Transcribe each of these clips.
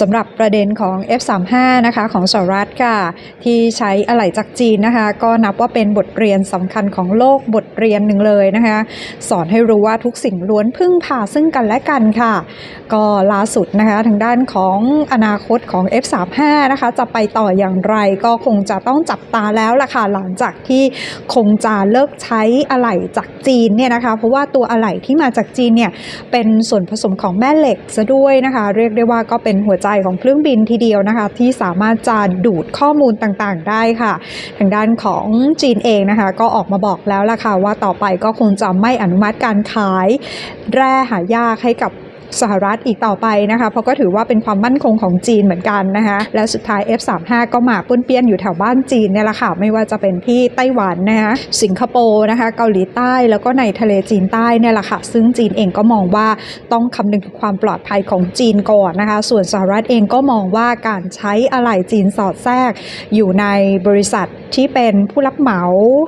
สำหรับประเด็นของ F35 นะคะของสหรัฐค่ะ ที่ใช้อะไหล่จากจีนนะคะ ก็นับว่าเป็นบทเรียนสำคัญของโลกบทเรียนหนึ่งเลยนะคะ สอนให้รู้ว่าทุกสิ่งล้วนพึ่งพาซึ่งกันและกันค่ะ ก็ล่าสุดนะคะทางด้านของอนาคตของ F35 นะคะ จะไปต่ออย่างไรก็คงจะต้องจับตาแล้วล่ะค่ะ หลังจากที่คงจะเลิกใช้อะไหล่จากจีนเนี่ยนะคะ เพราะว่าตัวอะไหล่ที่มาจากจีนเนี่ยเป็นส่วนผสมของแม่เหล็กซะด้วยนะคะ เรียกได้ว่าก็เป็นหัวใจของเครื่องบินทีเดียวนะคะ ที่สามารถจะดูดข้อมูลต่างๆ ได้ค่ะ ทางด้านของจีนเองนะคะ ก็ออกมาบอกแล้วล่ะค่ะว่าต่อไปก็คงจะไม่อนุมัติการขายแร่หายากให้กับ สหรัฐอีกต่อไปนะคะเพราะก็ถือว่าเป็นความมั่นคงของจีนเหมือนกันนะคะและสุดท้าย F35 ก็มาป้นเปี้ยนอยู่แถวบ้านจีนเนี่ยแหละค่ะไม่ว่าจะเป็นที่ไต้หวันนะคะสิงคโปร์นะคะเกาหลีใต้แล้วก็ในทะเลจีนใต้เนี่ยแหละค่ะซึ่งจีนเองก็มองว่าต้องคำนึงถึงความปลอดภัยของจีนก่อนนะคะ ส่วนสหรัฐเองก็มองว่าการใช้อะไหล่จีนสอดแทรก อยู่ในบริษัทที่เป็นผู้รับเหมา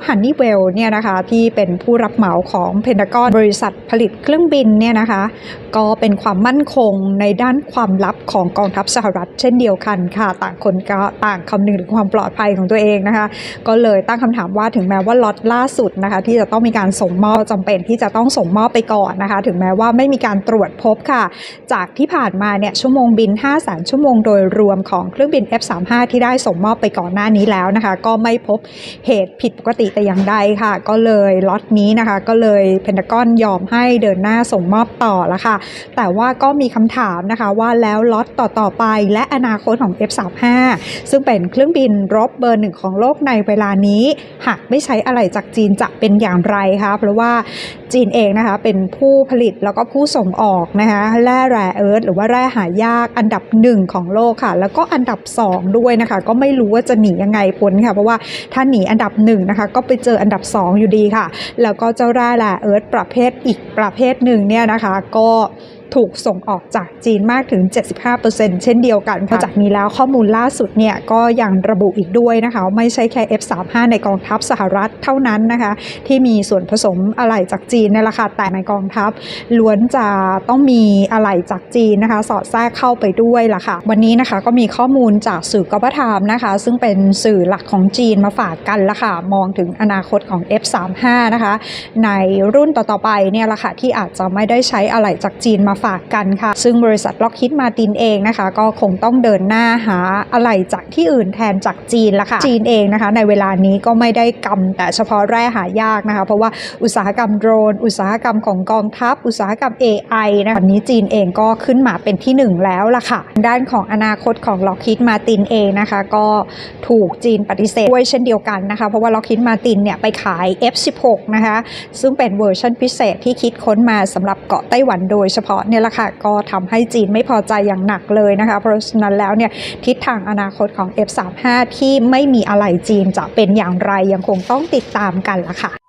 Honeywell เนี่ยนะคะที่เป็นผู้รับเหมาของเพนทากอนบริษัทผลิตเครื่องบินเนี่ยนะคะก็เป็นความมั่นคงในด้านความลับของกองทัพสหรัฐ เช่นเดียวกันค่ะ ต่างคนก็ต่างคำนึงถึงความปลอดภัยของตัวเองนะคะ ก็เลยตั้งคำถามว่าถึงแม้ว่าล็อตล่าสุดนะคะ ที่จะต้องมีการส่งมอบจำเป็นที่จะต้องส่งมอบไปก่อนนะคะ ถึงแม้ว่าไม่มีการตรวจพบค่ะ จากที่ผ่านมาเนี่ยชั่วโมงบิน 5 0 0 0 0ชั่วโมงโดยรวมของเครื่องบิน F35 ที่ได้ส่งมอบไปก่อนหน้านี้แล้วนะคะ ก็ไม่พบเหตุผิดปกติแต่อย่างใดค่ะ ก็เลยล็อตนี้นะคะ ก็เลยเพนทากอนยอมให้เดินหน้าส่งมอบต่อแล้วค่ะแต่แต่ว่าก็มีคำถามนะคะว่าแล้วล็อตต่อ ๆ ไป และอนาคตของ F35 ซึ่งเป็นเครื่องบินรบเบอร์หนึ่งของโลกในเวลานี้ หากไม่ใช้อะไรจากจีนจะเป็นอย่างไรคะเพราะว่า จีนเองนะคะเป็นผู้ผลิตแล้วก็ผู้ส่งออกนะคะแร่แร่เอิร์ธหรือว่าแร่หายากอันดับหนึ่งของโลกค่ะ แล้วก็อันดับสองด้วยนะคะ ก็ไม่รู้ว่าจะหนียังไงพ้นค่ะเพราะว่าถ้าหนีอันดับหนึ่งนะคะก็ไปเจออันดับสองอยู่ดีค่ะ แล้วก็เจ้าแร่แร่เอิร์ธประเภทอีกประเภทหนึ่งเนี่ยนะคะก็ถูกส่งออกจากจีนมากถึง 75%เช่นเดียวกันค่ะจากนี้แล้วข้อมูลล่าสุดเนี่ยก็ยังระบุอีกด้วยนะคะไม่ใช่แค่ F35 ในกองทัพสหรัฐเท่านั้นนะคะ ที่มีส่วนผสมอะไหล่จากจีนนี่แหละค่ะแต่ในกองทัพล้วนจะต้องมีอะไหล่จากจีนนะคะ สอดแทรกเข้าไปด้วยล่ะค่ะ วันนี้นะคะก็มีข้อมูลจากสื่อกบฏามนะคะ ซึ่งเป็นสื่อหลักของจีนมาฝากกันละค่ะ มองถึงอนาคตของ F35 นะคะ ในรุ่นต่อๆไปเนี่ยล่ะค่ะที่อาจจะไม่ได้ใช้อะไหล่จากจีนมาฝากกันค่ะ ซึ่งบริษัทล็อกฮิตมาตินเองนะคะ ก็คงต้องเดินหน้าหาอะไหล่จากที่อื่นแทนจากจีนละค่ะ จีนเองนะคะ ในเวลานี้ก็ไม่ได้กำแต่เฉพาะแร่หายากนะคะ เพราะว่าอุตสาหกรรมโดรนอุตสาหกรรมของกองทัพ อุตสาหกรรม AI นะคะวันนี้จีนเองก็ขึ้นมาเป็นที่หนึ่งแล้วล่ะค่ะ ด้านของอนาคตของล็อกฮิตมาตินเองนะคะ ก็ถูกจีนปฏิเสธด้วยเช่นเดียวกันนะคะ เพราะว่าล็อกฮิตมาตินเนี่ยไปขาย F16 นะคะ ซึ่งเป็นเวอร์ชันพิเศษที่คิดค้นมาสำหรับเกาะไต้หวันโดยเฉพาะเนี่ยแหละค่ะ ก็ทำให้จีนไม่พอใจอย่างหนักเลยนะคะ เพราะฉะนั้นแล้วเนี่ยทิศทางอนาคตของ F35 ที่ไม่มีอะไรจีนจะเป็นอย่างไรยังคงต้องติดตามกันละค่ะ